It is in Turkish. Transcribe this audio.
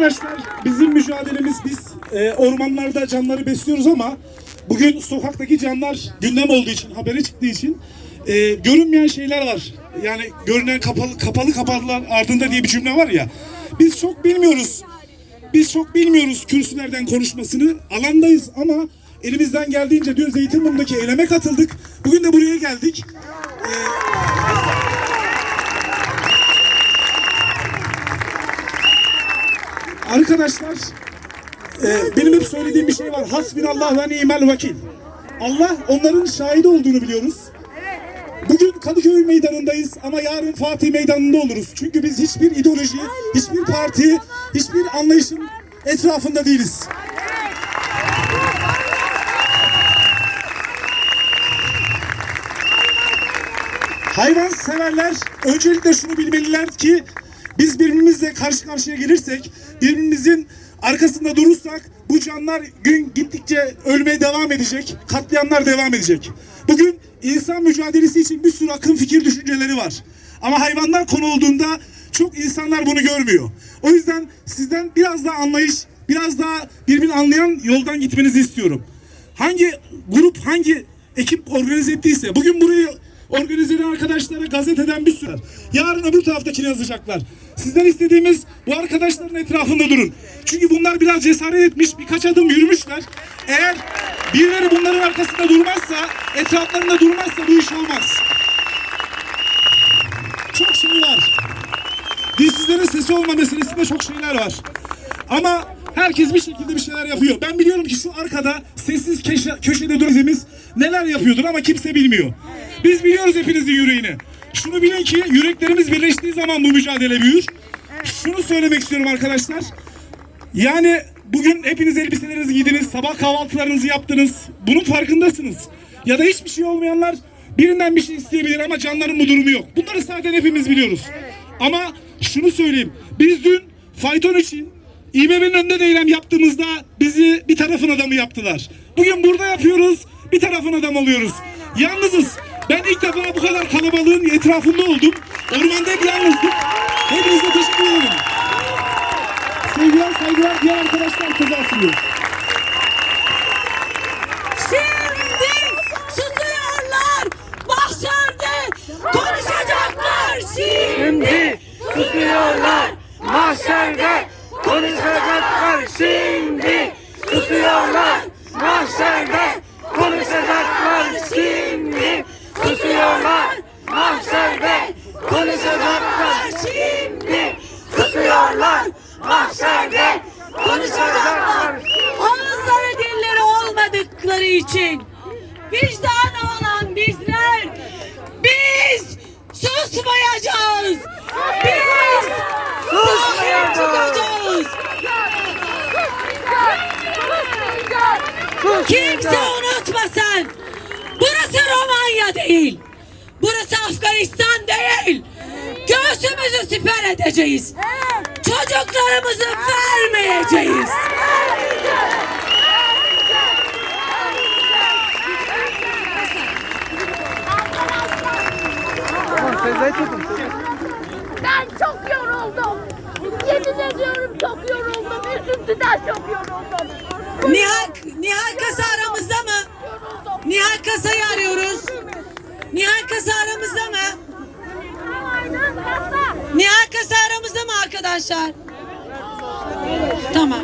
Arkadaşlar bizim mücadelemiz biz e, ormanlarda canları besliyoruz ama bugün sokaktaki canlar gündem olduğu için haberi çıktığı için e, görünmeyen şeyler var. Yani görünen kapalı kapalı kapılar ardında diye bir cümle var ya. Biz çok bilmiyoruz. Biz çok bilmiyoruz kürsülerden konuşmasını. Alandayız ama elimizden geldiğince dün Zeytinburnu'ndaki eyleme katıldık. Bugün de buraya geldik. Arkadaşlar e, benim hep söylediğim bir şey var. Hasbinallah ve ni'mel vekil. Allah onların şahidi olduğunu biliyoruz. Bugün Kadıköy meydanındayız ama yarın Fatih meydanında oluruz. Çünkü biz hiçbir ideoloji, hiçbir parti, hiçbir anlayışın etrafında değiliz. Hayvan severler öncelikle şunu bilmeliler ki biz birbirimizle karşı karşıya gelirsek, birbirimizin arkasında durursak bu canlar gün gittikçe ölmeye devam edecek, katliamlar devam edecek. Bugün insan mücadelesi için bir sürü akım fikir düşünceleri var. Ama hayvanlar konu olduğunda çok insanlar bunu görmüyor. O yüzden sizden biraz daha anlayış, biraz daha birbirini anlayan yoldan gitmenizi istiyorum. Hangi grup, hangi ekip organize ettiyse bugün burayı organize eden arkadaşlara gazeteden bir sürü. Yarın öbür taraftakini yazacaklar. Sizden istediğimiz bu arkadaşların etrafında durun. Çünkü bunlar biraz cesaret etmiş, birkaç adım yürümüşler. Eğer birileri bunların arkasında durmazsa, etraflarında durmazsa bu iş olmaz. Çok şey var. Dilsizlerin sesi olma meselesinde çok şeyler var. Ama herkes bir şekilde bir şeyler yapıyor. Ben biliyorum ki şu arkada sessiz köşe, köşede durduğumuz neler yapıyordur ama kimse bilmiyor. Biz biliyoruz hepinizin yüreğini. Şunu bilin ki yüreklerimiz birleştiği zaman bu mücadele büyür. Şunu söylemek istiyorum arkadaşlar. Yani bugün hepiniz elbiselerinizi giydiniz, sabah kahvaltılarınızı yaptınız. Bunun farkındasınız. Ya da hiçbir şey olmayanlar birinden bir şey isteyebilir ama canların bu durumu yok. Bunları zaten hepimiz biliyoruz. Ama şunu söyleyeyim. Biz dün fayton için İBB'nin önünde de eylem yaptığımızda bizi bir tarafın adamı yaptılar. Bugün burada yapıyoruz, bir tarafın adam oluyoruz. Yalnızız. Ben ilk defa bu kadar kalabalığın etrafında oldum. Ormanda hep yalnızdım. Hepinize teşekkür ederim. Sevgiler, saygılar diğer arkadaşlar kazansın. Şimdi susuyorlar. Mahşerde konuşacaklar. Şimdi Şimdi susuyorlar mahşerde konuşacaklar şimdi susuyorlar mahşerde konuşacaklar şimdi susuyorlar mahşerde konuşacaklar şimdi susuyorlar mahşerde konuşacaklar ağızları dilleri olmadıkları için vicdanı olan bizler biz susmayacağız. Biz susmayıp çıkacağız. Kimse unutmasın. Burası Romanya değil. Burası Afganistan değil. Göğsümüzü siper edeceğiz. Çocuklarımızı vermeyeceğiz. Ben çok yoruldum. Yemin ediyorum çok yoruldum. Üzüntüden çok yoruldum. Nihal, Nihal Kasa aramızda mı? Nihal Kasa'yı arıyoruz. Nihal Kasa aramızda mı? Nihal Kasa aramızda mı arkadaşlar? Tamam.